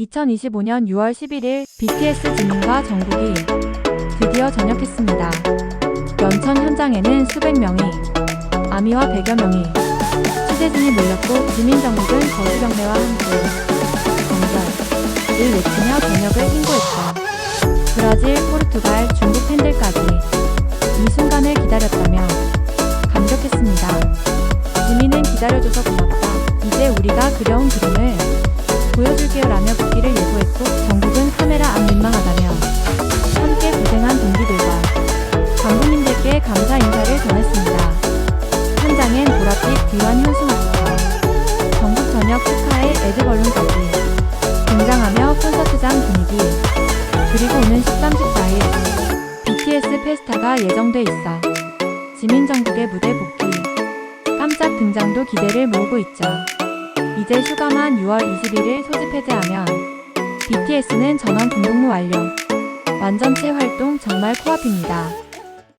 2025년 6월 11일 BTS 지민과 정국이 드디어 전역했습니다. 연천 현장에는 수백 명이, 아미와 백여 명이 취재진이 몰렸고 지민 정국은 거리경례와 함께 정절을 외치며 전역을 신고했다. 브라질, 포르투갈, 중국 팬들까지 이 순간을 기다렸다며 감격했습니다. 지민은 기다려줘서 고맙다. 이제 우리가 그려온 그림을 보여줄게요 감사 인사를 전했습니다. 현장엔 보랏빛 귀한 현수막부터 전국 전역 축하의 에드벌룬까지 등장하며 콘서트장 분위기 그리고 오는 13, 14일 BTS 페스타가 예정돼 있어 지민 정국의 무대 복귀 깜짝 등장도 기대를 모으고 있죠. 이제 휴가만 6월 21일 소집 해제하면 BTS는 전원 공동무 완료. 완전체 활동 정말 코앞입니다.